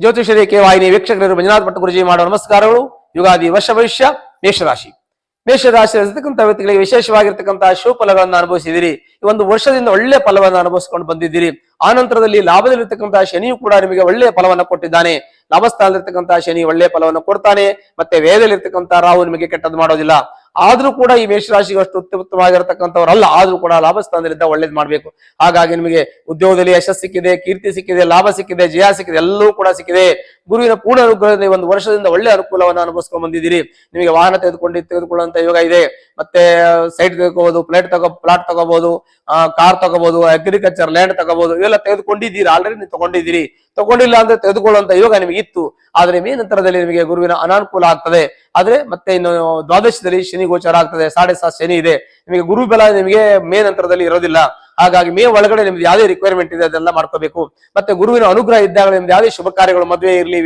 ಜ್ಯೋತಿಷ ರೇಖೆ ವಾಹಿನಿ ವೀಕ್ಷಕರು ಮಂಜುನಾಥ್ ಭಟ್ ಗುರುಜಿ ಮಾಡುವ ನಮಸ್ಕಾರಗಳು. ಯುಗಾದಿ ವರ್ಷ ಭವಿಷ್ಯ, ಮೇಷರಾಶಿ. ಮೇಷರಾಶಿ ವ್ಯಕ್ತಿಗಳಿಗೆ ವಿಶೇಷವಾಗಿರ್ತಕ್ಕಂತಹ ಶುಭ ಫಲಗಳನ್ನು ಅನುಭವಿಸಿದಿರಿ ಈ ಒಂದು ವರ್ಷದಿಂದ ಒಳ್ಳೆ ಫಲವನ್ನು ಅನುಭವಿಸಿಕೊಂಡು ಬಂದಿದ್ದೀರಿ. ಆ ನಂತರದಲ್ಲಿ ಲಾಭದಲ್ಲಿರ್ತಕ್ಕಂತಹ ಶನಿಯು ಕೂಡ ನಿಮಗೆ ಒಳ್ಳೆಯ ಫಲವನ್ನು ಕೊಟ್ಟಿದ್ದಾನೆ. ಲಾಭಸ್ಥಾನದಲ್ಲಿರ್ತಕ್ಕಂತಹ ಶನಿ ಒಳ್ಳೆಯ ಫಲವನ್ನು ಕೊಡ್ತಾನೆ. ಮತ್ತೆ ವೇದಲ್ಲಿರ್ತಕ್ಕಂತಹ ರಾಹು ನಿಮಗೆ ಕೆಟ್ಟದ್ದು ಮಾಡೋದಿಲ್ಲ. ಆದ್ರೂ ಕೂಡ ಈ ಮೇಷರಾಶಿಗೆ ಅಷ್ಟು ಉತ್ತಮವಾಗಿರತಕ್ಕಂಥವ್ರಲ್ಲ. ಆದ್ರೂ ಕೂಡ ಲಾಭ ಸ್ಥಾನದಲ್ಲಿದ್ದ ಒಳ್ಳೇದು ಮಾಡಬೇಕು. ಹಾಗಾಗಿ ನಿಮಗೆ ಉದ್ಯೋಗದಲ್ಲಿ ಯಶಸ್ಸು ಸಿಕ್ಕಿದೆ, ಕೀರ್ತಿ ಸಿಕ್ಕಿದೆ, ಲಾಭ ಸಿಕ್ಕಿದೆ, ಜಯ ಸಿಕ್ಕಿದೆ, ಎಲ್ಲವೂ ಕೂಡ ಸಿಕ್ಕಿದೆ. ಗುರುವಿನ ಪೂರ್ಣ ಅನುಗ್ರಹದಿಂದ ಒಂದು ವರ್ಷದಿಂದ ಒಳ್ಳೆ ಅನುಕೂಲವನ್ನು ಅನುಭವಿಸ್ಕೊಂಡು ಬಂದಿದ್ದೀರಿ. ನಿಮಗೆ ವಾಹನ ತೆಗೆದುಕೊಂಡು ತೆಗೆದುಕೊಳ್ಳುವಂತ ಯೋಗ ಇದೆ. ಮತ್ತೆ ಸೈಟ್ ತೆಗೆದುಕೋಬಹುದು ಪ್ಲೇಟ್ ತಗೋ ಪ್ಲಾಟ್ ತಗೋಬಹುದು ಕಾರ್ ತಗೋಬಹುದು ಅಗ್ರಿಕಲ್ಚರ್ ಲ್ಯಾಂಡ್ ತಗೋಬಹುದು ಇವೆಲ್ಲ ತೆಗೆದುಕೊಂಡಿದ್ದೀರಿ? ಆಲ್ರೆಡಿ ನೀವು ತಗೊಂಡಿದ್ದೀರಿ. ತಗೊಂಡಿಲ್ಲ ಅಂದ್ರೆ ತೆಗೆದುಕೊಳ್ಳುವಂತ ಯೋಗ ನಿಮಗೆ ಇತ್ತು. ಆದ್ರೆ ಮೇ ನಂತರದಲ್ಲಿ ನಿಮಗೆ ಗುರುವಿನ ಅನಾನುಕೂಲ ಆಗ್ತದೆ. ಆದ್ರೆ ಮತ್ತೆ ಇನ್ನು ದ್ವಾದಶದಲ್ಲಿ ಶನಿ ಗೋಚರ ಆಗ್ತದೆ. ಸಾಡೆ ಸಾತ್ ಶನಿ ಇದೆ. ನಿಮಗೆ ಗುರು ಬಲ ನಿಮಗೆ ಮೇ ನಂತರದಲ್ಲಿ ಇರೋದಿಲ್ಲ. ಹಾಗಾಗಿ ಮೇ ಒಳಗಡೆ ನಿಮ್ದು ಯಾವುದೇ ರಿಕ್ವೈರ್ಮೆಂಟ್ ಇದೆ, ಅದೆಲ್ಲ ಮಾಡ್ಕೋಬೇಕು. ಮತ್ತೆ ಗುರುವಿನ ಅನುಗ್ರಹ ಇದ್ದಾಗ ನಿಮ್ದು ಯಾವುದೇ ಶುಭ ಕಾರ್ಯಗಳು ಮದುವೆ ಇರಲಿ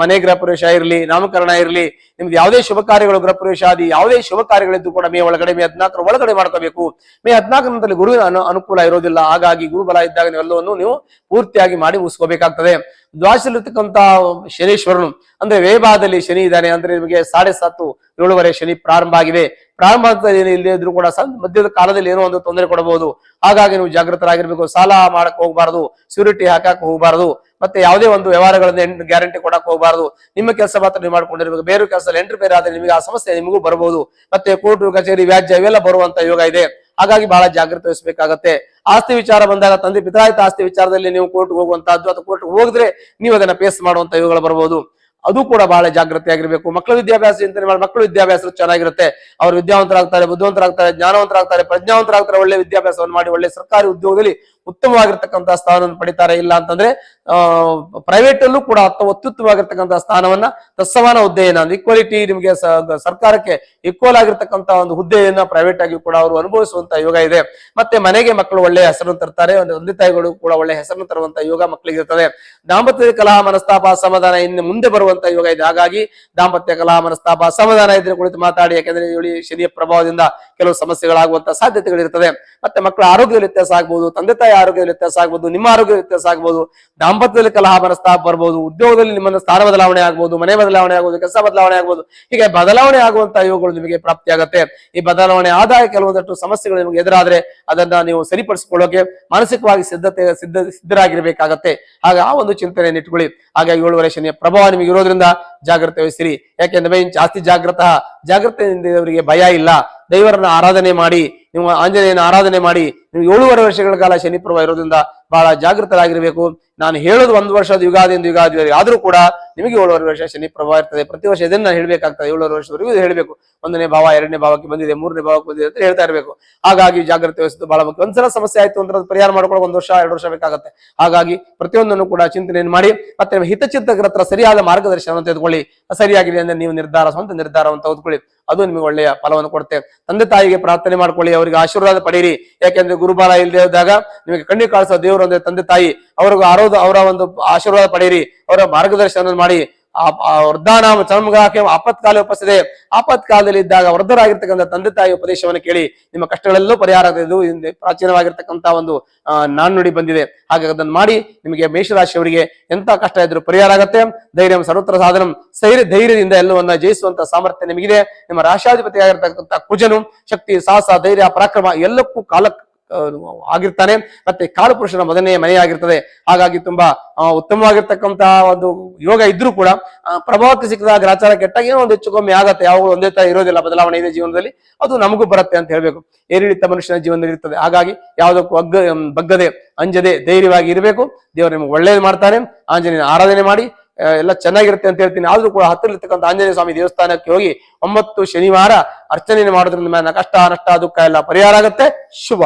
ಮನೆ ಗೃಹ ಪ್ರವೇಶ ಇರಲಿ, ನಾಮಕರಣ ಇರಲಿ, ನಿಮ್ದು ಯಾವುದೇ ಶುಭ ಕಾರ್ಯಗಳು ಗೃಹ ಪ್ರವೇಶ ಆದಿ ಯಾವುದೇ ಶುಭ ಕಾರ್ಯಗಳಿದ್ದು ಕೂಡ ಮೇ ಒಳಗಡೆ, ಮೇ ಹದಿನಾಲ್ಕರ ಒಳಗಡೆ ಮಾಡ್ಕೋಬೇಕು. ಮೇ ಹದಿನಾಲ್ಕರ ಗುರುವಿನ ಅನು, ಅನುಕೂಲ ಇರೋದಿಲ್ಲ. ಹಾಗಾಗಿ ಗುರುಬಲ ಇದ್ದಾಗ ನೀವೆಲ್ಲವನ್ನು ನೀವು ಪೂರ್ತಿಯಾಗಿ ಮಾಡಿ ಮುಗಿಸ್ಕೋಬೇಕಾಗ್ತದೆ. ದ್ವಾಸಲಿರ್ತಕ್ಕಂತ ಶನೀಶ್ವರನು, ಅಂದ್ರೆ ವೇಭಾದಲ್ಲಿ ಶನಿ ಇದ್ದಾನೆ, ಅಂದ್ರೆ ನಿಮಗೆ ಸಾಡೆ ಸಾತು ಏಳುವರೆ ಶನಿ ಪ್ರಾರಂಭ ಆಗಿದೆ. ಪ್ರಾರಂಭ ಅಂತ ಏನು ಇಲ್ಲದೆ ಇದ್ರೂ ಕೂಡ ಮಧ್ಯದ ಕಾಲದಲ್ಲಿ ಏನೋ ಒಂದು ತೊಂದರೆ ಕೊಡಬಹುದು. ಹಾಗಾಗಿ ನೀವು ಜಾಗೃತರಾಗಿರ್ಬೇಕು ಸಾಲ ಮಾಡಕ್ ಹೋಗಬಾರದು ಸ್ಯೂರಿಟಿ ಹಾಕಕ್ ಹೋಗಬಾರದು, ಮತ್ತೆ ಯಾವುದೇ ಒಂದು ವ್ಯವಹಾರಗಳನ್ನ ಗ್ಯಾರಂಟಿ ಕೊಡಕ್ ಹೋಗಬಾರದು. ನಿಮ್ಮ ಕೆಲಸ ಮಾತ್ರ ನೀವು ಮಾಡ್ಕೊಂಡಿರ್ಬೇಕು. ಬೇರೆ ಕೆಲಸ ಎಂಟ್ರಿ ಬೇರೆ ಆದ್ರೆ ನಿಮಗೆ ಆ ಸಮಸ್ಯೆ ನಿಮಗೂ ಬರಬಹುದು. ಮತ್ತೆ ಕೋರ್ಟ್, ಕಚೇರಿ, ವ್ಯಾಜ್ಯ ಇವೆಲ್ಲ ಬರುವಂತ ಯೋಗ ಇದೆ. ಹಾಗಾಗಿ ಬಹಳ ಜಾಗೃತ ವಹಿಸಬೇಕಾಗತ್ತೆ. ಆಸ್ತಿ ವಿಚಾರ ಬಂದಾಗ ತಂದೆ ಪಿತಾಯಿತ ಆಸ್ತಿ ವಿಚಾರದಲ್ಲಿ ನೀವು ಕೋರ್ಟ್ ಹೋಗುವಂತಹದ್ದು ಅಥವಾ ಕೋರ್ಟ್ ಹೋಗಿದ್ರೆ ನೀವು ಅದನ್ನ ಫೇಸ್ ಮಾಡುವಂತ ಇವುಗಳು ಬರಬಹುದು ಅದು ಕೂಡ ಬಹಳ ಜಾಗೃತಿಯಾಗಿರ್ಬೇಕು ಮಕ್ಕಳ ವಿದ್ಯಾಭ್ಯಾಸ ಚಿಂತನೆ ಮಾಡಿ ಮಕ್ಕಳ ವಿದ್ಯಾಭ್ಯಾಸ ಚೆನ್ನಾಗಿರುತ್ತೆ. ಅವರು ವಿದ್ಯಾವಂತರಾಗ್ತಾರೆ, ಬುದ್ಧಿವಂತರಾಗ್ತಾರೆ, ಜ್ಞಾನವಂತರಾಗ್ತಾರೆ, ಪ್ರಜ್ಞಾವಂತರಾಗ್ತಾರೆ, ಒಳ್ಳೆ ವಿದ್ಯಾಭ್ಯಾಸವನ್ನು ಮಾಡಿ, ಒಳ್ಳೆ ಸರ್ಕಾರಿ ಉದ್ಯೋಗದಲ್ಲಿ ಉತ್ತಮವಾಗಿರ್ತಕ್ಕಂತಹ ಸ್ಥಾನವನ್ನು ಪಡಿತಾರೆ, ಇಲ್ಲ ಅಂತಂದ್ರೆ ಪ್ರೈವೇಟ್ ಅಲ್ಲೂ ಕೂಡ ಅತ್ಯುತ್ತಮವಾಗಿರ್ತಕ್ಕಂತಹ ಸ್ಥಾನವನ್ನ ತತ್ಸಮಾನ ಹುದ್ದೆಯನ್ನ ಈಕ್ವಾಲಿಟಿ ನಿಮಗೆ ಸರ್ಕಾರಕ್ಕೆ ಈಕ್ವಲ್ ಆಗಿರ್ತಕ್ಕಂತಹ ಒಂದು ಹುದ್ದೆಯನ್ನ ಪ್ರೈವೇಟ್ ಆಗಿ ಕೂಡ ಅವರು ಅನುಭವಿಸುವಂತಹ ಯೋಗ ಇದೆ. ಮತ್ತೆ ಮನೆಗೆ ಮಕ್ಕಳು ಒಳ್ಳೆಯ ಹೆಸರನ್ನು ತರ್ತಾರೆ ತಂದೆ ತಾಯಿಗಳು ಕೂಡ ಒಳ್ಳೆ ಹೆಸರನ್ನು ತರುವಂತಹ ಯೋಗ ಮಕ್ಕಳಿಗೆ ಇರ್ತದೆ ದಾಂಪತ್ಯ ಕಲಹ, ಮನಸ್ತಾಪ ಸಮಾಧಾನ ಇನ್ನು ಮುಂದೆ ಬರುವಂತಹ ಯೋಗ ಇದೆ. ಹಾಗಾಗಿ ದಾಂಪತ್ಯ ಕಲಹ, ಮನಸ್ತಾಪ ಸಮಾಧಾನ ಇದ್ರೆ ಕುಳಿತು ಮಾತಾಡಿ, ಯಾಕಂದ್ರೆ ಇವಳಿ ಶನಿಯ ಪ್ರಭಾವದಿಂದ ಕೆಲವು ಸಮಸ್ಯೆಗಳಾಗುವಂತಹ ಸಾಧ್ಯತೆಗಳಿರ್ತದೆ. ಮತ್ತೆ ಮಕ್ಕಳ ಆರೋಗ್ಯದಲ್ಲಿ ವ್ಯತ್ಯಾಸ ಆಗ್ಬಹುದು ತಂದೆ ತಾಯಿ ಆರೋಗ್ಯದಲ್ಲಿ ವ್ಯತ್ಯಾಸ ಆಗ್ಬಹುದು ನಿಮ್ಮ ಆರೋಗ್ಯ ವ್ಯತ್ಯಾಸ ಆಗ್ಬಹುದು ದಾಂಪತ್ಯದಲ್ಲಿ ಕಲಹ ಮನಸ್ತಾಪ ಬರ್ಬೋದು, ಉದ್ಯೋಗದಲ್ಲಿ ನಿಮ್ಮ ಸ್ಥಾನ ಬದಲಾವಣೆ ಆಗ್ಬಹುದು ಮನೆ ಬದಲಾವಣೆ ಆಗ್ಬಹುದು ಕೆಲಸ ಬದಲಾವಣೆ ಆಗ್ಬಹುದು ಹೀಗೆ ಬದಲಾವಣೆ ಆಗುವಂತ ಯೋಗಗಳು ನಿಮಗೆ ಪ್ರಾಪ್ತಿಯಾಗತ್ತೆ ಈ ಬದಲಾವಣೆ ಆದಾಯ ಕೆಲವೊಂದಷ್ಟು ಸಮಸ್ಯೆಗಳು ನಿಮಗೆ ಎದುರಾದ್ರೆ ಅದನ್ನ ನೀವು ಸರಿಪಡಿಸಿಕೊಳ್ಳೋಕೆ ಮಾನಸಿಕವಾಗಿ ಸಿದ್ಧತೆ, ಸಿದ್ಧ, ಸಿದ್ಧರಾಗಿರ್ಬೇಕಾಗತ್ತೆ. ಹಾಗೆ ಆ ಒಂದು ಚಿಂತನೆಯನ್ನು ಇಟ್ಕೊಳ್ಳಿ ಹಾಗಾಗಿ ಏಳುವರೆ ಶನಿಯ ಪ್ರಭಾವ ನಿಮಗೆ ಇರೋದ್ರಿಂದ ಜಾಗ್ರತೆ ವಹಿಸಿರಿ. ಯಾಕೆಂದ್ರೆ ಜಾಸ್ತಿ ಜಾಗ್ರತ ಜಾಗ್ರತೆಯಿಂದ ಅವರಿಗೆ ಭಯ ಇಲ್ಲ. ದೈವರನ್ನ ಆರಾಧನೆ ಮಾಡಿ ನೀವು ಆಂಜನೇಯನ ಆರಾಧನೆ ಮಾಡಿ ನೀವು ಏಳುವರೆ ವರ್ಷಗಳ ಕಾಲ ಶನಿ ಪ್ರಭಾವ ಇರೋದ್ರಿಂದ ಬಹಳ ಜಾಗೃತರಾಗಿರ್ಬೇಕು. ನಾನು ಹೇಳೋದು ಒಂದು ವರ್ಷದ ಯುಗಾದಿಯಿಂದ ಯುಗಾದಿ ಆದರೂ ಕೂಡ ನಿಮಗೆ ಏಳುವರೆ ವರ್ಷ ಶನಿ ಪ್ರಭಾವ ಇರ್ತದೆ. ಪ್ರತಿ ವರ್ಷ ಇದನ್ನ ಹೇಳಬೇಕಾಗ್ತದೆ. ಏಳುವರೆ ವರ್ಷದವರೆಗೂ ಹೇಳಬೇಕು. ಒಂದನೇ ಭಾವ, ಎರಡನೇ ಭಾವಕ್ಕೆ ಬಂದಿದೆ, ಮೂರನೇ ಭಾವಕ್ಕೆ ಬಂದಿದೆ ಅಂತ ಹೇಳ್ತಾ ಇರಬೇಕು. ಹಾಗಾಗಿ ಜಾಗ್ರತೆ ವಹಿಸೋದು ಬಹಳ ಮುಖ್ಯ. ಒಂದ್ಸಲ ಸಮಸ್ಯೆ ಆಯ್ತು ಅಂದ್ರೆ ಪರಿಹಾರ ಮಾಡ್ಕೊಳ್ಳೋ ಒಂದು ವರ್ಷ, ಎರಡು ವರ್ಷ ಬೇಕಾಗುತ್ತೆ. ಹಾಗಾಗಿ ಪ್ರತಿಯೊಂದನ್ನು ಕೂಡ ಚಿಂತನೆಯನ್ನು ಮಾಡಿ, ಮತ್ತೆ ನಿಮ್ಮ ಹಿತಚಿಂತಕರ ಸರಿಯಾದ ಮಾರ್ಗದರ್ಶನವನ್ನು ತೆಗೆದುಕೊಳ್ಳಿ. ಸರಿಯಾಗಿದೆ ಅಂದ್ರೆ ನೀವು ನಿರ್ಧಾರ, ಸ್ವಂತ ನಿರ್ಧಾರವನ್ನು ತೆಗೆದುಕೊಳ್ಳಿ. ಅದು ನಿಮಗೆ ಒಳ್ಳೆಯ ಫಲವನ್ನು ಕೊಡುತ್ತೆ. ತಂದೆ ತಾಯಿಗೆ ಪ್ರಾರ್ಥನೆ ಮಾಡ್ಕೊಳ್ಳಿ, ಅವರಿಗೆ ಆಶೀರ್ವಾದ ಪಡೆಯಿರಿ ಯಾಕೆಂದ್ರೆ ಗುರುಬಾಲ ಇಲ್ಲದೆ ಹೋದಾಗ ನಿಮಗೆ ಕಣ್ಣಿಗೆ ಕಾಣಿಸೋ ದೇವರು ಅಂದ್ರೆ ತಂದೆ ತಾಯಿ. ಅವ್ರಿಗೆ ಆರೋದ ಅವರ ಒಂದು ಆಶೀರ್ವಾದ ಪಡೆಯಿರಿ ಅವರ ಮಾರ್ಗದರ್ಶನ ಮಾಡಿ. ವೃದ್ಧಾನಾಮ ಚರ್ಮಗಾಕೆ ಆಪತ್ಕಾಲ ಉಪಸ್ಥಿದೆ ಆಪತ್ಕಾಲದಲ್ಲಿ ಇದ್ದಾಗ ವೃದ್ಧರಾಗಿರ್ತಕ್ಕಂಥ ತಂದೆ ತಾಯಿ ಉಪದೇಶವನ್ನು ಕೇಳಿ ನಿಮ್ಮ ಕಷ್ಟಗಳೆಲ್ಲೂ ಪರಿಹಾರ ಇದು ಪ್ರಾಚೀನವಾಗಿರ್ತಕ್ಕಂಥ ಒಂದು ನಾಣ್ಣುಡಿ ಬಂದಿದೆ. ಹಾಗಾಗಿ ಅದನ್ನು ಮಾಡಿ ನಿಮಗೆ ಮೇಷರಾಶಿಯವರಿಗೆ ಎಂತ ಕಷ್ಟ ಇದ್ರೂ ಪರಿಹಾರ ಆಗತ್ತೆ. ಧೈರ್ಯ ಸರ್ವತ್ರ ಸಾಧನ. ಸೈರ್ಯ ಧೈರ್ಯದಿಂದ ಎಲ್ಲವನ್ನ ಜಯಿಸುವಂತ ಸಾಮರ್ಥ್ಯ ನಿಮಗಿದೆ. ನಿಮ್ಮ ರಾಶಾಧಿಪತಿ ಆಗಿರ್ತಕ್ಕಂಥ ಕುಜನು, ಶಕ್ತಿ, ಸಾಹಸ, ಧೈರ್ಯ, ಪರಾಕ್ರಮ ಎಲ್ಲಕ್ಕೂ ಕಾಲ ಆಗಿರ್ತಾನೆ. ಮತ್ತೆ ಕಾಳು ಪುರುಷನ ಮೊದಲನೆಯ ಮನೆಯಾಗಿರ್ತದೆ. ಹಾಗಾಗಿ ತುಂಬಾ ಉತ್ತಮವಾಗಿರ್ತಕ್ಕಂತಹ ಒಂದು ಯೋಗ ಇದ್ರೂ ಕೂಡ ಪ್ರಭಾವಕ್ಕೆ ಸಿಕ್ಕದ ಗ್ರಾಚಾರ ಕೆಟ್ಟಾಗ ಏನೋ ಒಂದು ಹೆಚ್ಚು ಕಮ್ಮಿ ಆಗತ್ತೆ. ಯಾವಾಗಲೂ ಒಂದೇ ತರ ಇರೋದಿಲ್ಲ. ಬದಲಾವಣೆ ಇದೆ ಜೀವನದಲ್ಲಿ. ಅದು ನಮಗೂ ಬರುತ್ತೆ ಅಂತ ಹೇಳ್ಬೇಕು. ಏರಿಳಿತ ಮನುಷ್ಯನ ಜೀವನದಲ್ಲಿ ಇರ್ತದೆ. ಹಾಗಾಗಿ ಯಾವುದಕ್ಕೂ ಅಗ್ಗ ಬಗ್ಗದೆ, ಅಂಜದೆ, ಧೈರ್ಯವಾಗಿ ಇರಬೇಕು. ದೇವರು ನಿಮ್ಗೆ ಒಳ್ಳೇದು ಮಾಡ್ತಾನೆ ಆಂಜನೇಯನ ಆರಾಧನೆ ಮಾಡಿ. ಎಲ್ಲ ಚೆನ್ನಾಗಿರುತ್ತೆ ಅಂತ ಹೇಳ್ತೀನಿ. ಆದ್ರೂ ಕೂಡ ಹತ್ತಿರಲಿರ್ತಕ್ಕಂಥ ಆಂಜನೇಯ ಸ್ವಾಮಿ ದೇವಸ್ಥಾನಕ್ಕೆ ಹೋಗಿ ಒಂಬತ್ತು ಶನಿವಾರ ಅರ್ಚನೆಯನ್ನು ಮಾಡೋದ್ರಿಂದ ಮೇಲೆ ಕಷ್ಟ, ನಷ್ಟ, ದುಃಖ ಎಲ್ಲ ಪರಿಹಾರ ಆಗುತ್ತೆ. ಶುಭ